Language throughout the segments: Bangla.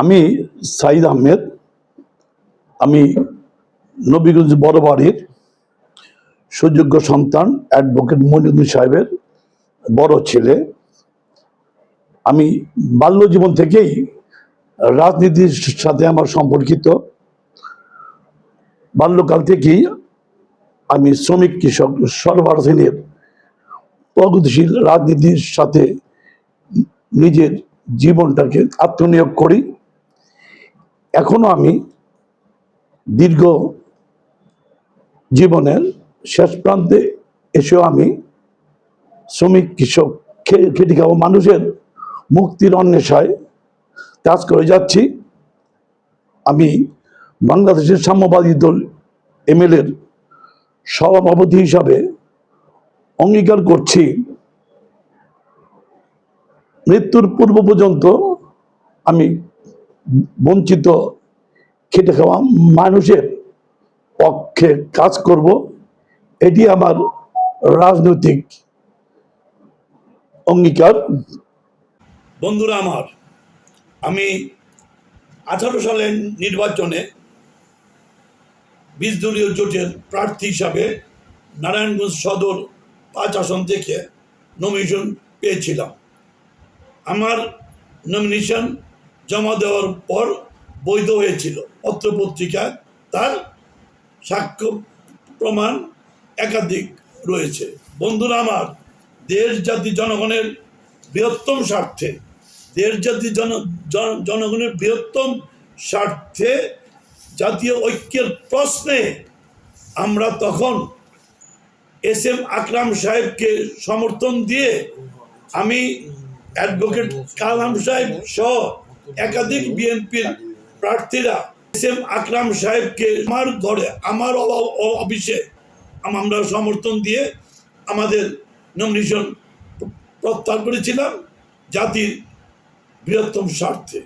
আমি সাইদ আহমেদ, আমি নবীগঞ্জ বড় বাড়ির সুযোগ্য সন্তান অ্যাডভোকেট মনিরুদ্দিন সাহেবের বড় ছেলে। আমি বাল্য জীবন থেকেই রাজনীতির সাথে আমার সম্পর্কিত। বাল্যকাল থেকেই আমি শ্রমিক কৃষক সরবরাহ শ্রেণির প্রগতিশীল রাজনীতির সাথে নিজের জীবনটাকে আত্মনিয়োগ করি। এখনও আমি দীর্ঘ জীবনের শেষ প্রান্তে এসেও আমি শ্রমিক, কৃষক খেটে খাওয়া মানুষের মুক্তির অন্বেষায় কাজ করে যাচ্ছি। আমি বাংলাদেশের সাম্যবাদী দল এমএলএর সভাপতি হিসাবে অঙ্গীকার করছি। মৃত্যুর পূর্ব পর্যন্ত আমি বঞ্চিত, খেটে খাওয়া মানুষের পক্ষে কাজ করব, এটি আমার রাজনৈতিক অঙ্গীকার। বন্ধুরা আমার, আমি আঠারো সালের নির্বাচনে বিশ দলীয় জোটের প্রার্থী হিসাবে নারায়ণগঞ্জ সদর পাঁচ আসন থেকে নমিনেশন পেয়েছিলাম। আমার নমিনেশন জমা দেওয়ার পর বৈধ হয়েছিল। পত্রপত্রিকায় তার সাক্ষ্য প্রমাণ একাধিক রয়েছে। বন্ধুরা আমার, দেশ, জাতি, জনগণের বৃহত্তম স্বার্থে, দেশ, জাতি, জন, জন- জনগণের বৃহত্তম স্বার্থে জাতীয় ঐক্যের প্রশ্নে আমরা তখন এস এম আকরাম সাহেবকে সমর্থন দিয়ে আমি অ্যাডভোকেট কালাম সাহেব সহ একাধিক বিএনপির প্রার্থীরা এস এম আকরাম সাহেবকে আমার ঘরে, আমার অফিসে আমরা সমর্থন দিয়ে আমাদের নমিনেশন প্রত্যাহার করেছিলাম জাতির বৃহত্তম স্বার্থে।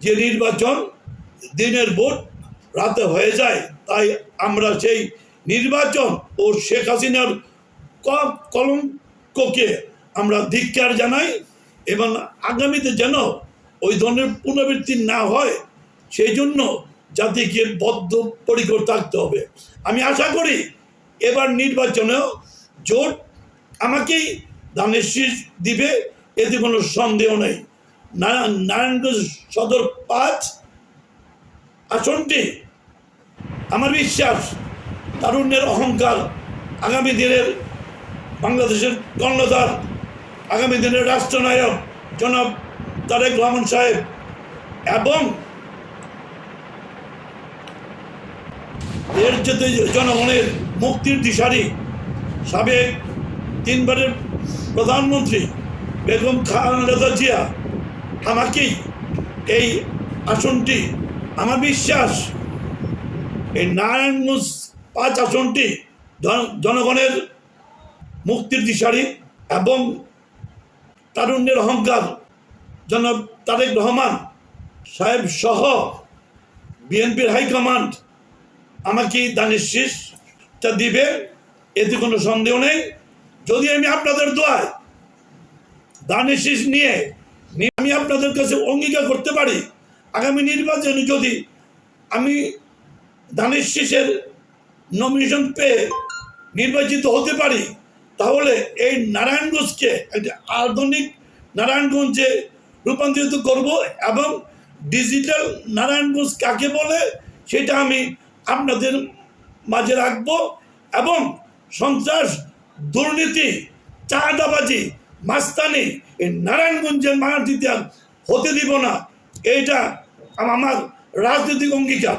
যে নির্বাচন দিনের ভোট রাতে হয়ে যায়, তাই আমরা সেই নির্বাচন ও শেখ হাসিনার কলঙ্ককে আমরা ধিক্কার জানাই এবং আগামীতে যেন ওই ধরনের পুনরাবৃত্তি না হয়, সেই জন্য জাতিকে বদ্ধ পরিকর থাকতে হবে। আমি আশা করি এবার নির্বাচনেও জোট আমাকেই ধানের শীষ দিবে, এতে কোনো সন্দেহ নেই। নারায়ণ- নারায়ণগঞ্জ সদর পাঁচ আসনটি আমার বিশ্বাস তারুণ্যের অহংকার আগামী দিনের বাংলাদেশের কর্ণধার, আগামী দিনের রাষ্ট্রনায়ক জনাব তারেক রহমান সাহেব এবং এর যাতে জনগণের মুক্তির দিশারি সাবেক তিনবারের প্রধানমন্ত্রী বেগম খালেদা জিয়া, আমাকেই এই আসনটি, আমার বিশ্বাস এই নারায়ণগঞ্জ পাঁচ আসনটি জন- জনগণের মুক্তির দিশারি এবং তারুণ্যের অহংকার জনাব তারেক রহমান সাহেব সহ বিএনপির হাইকমান্ড আমাকে দানের শীষটা দিবে, এতে কোনো সন্দেহ নেই। যদি আমি আপনাদের দোয়ায় দানের শীষ নিয়ে আমি আপনাদের কাছে অঙ্গীকার করতে পারি, আগামী নির্বাচনে যদি আমি দানের শীষের নমিনেশন পেয়ে নির্বাচিত হতে পারি, তাহলে এই নারায়ণগঞ্জকে, একটি আধুনিক নারায়ণগঞ্জে রূপান্তরিত করব এবং ডিজিটাল নারায়ণগঞ্জ কাকে বলে সেটা আমি আপনাদের মাঝে রাখব এবং সন্ত্রাস, দুর্নীতি, চাঁদাবাজি, মাস্তানি এই নারায়ণগঞ্জের মারাঠিতে হতে দিব না। এইটা আমার রাজনৈতিক অঙ্গীকার।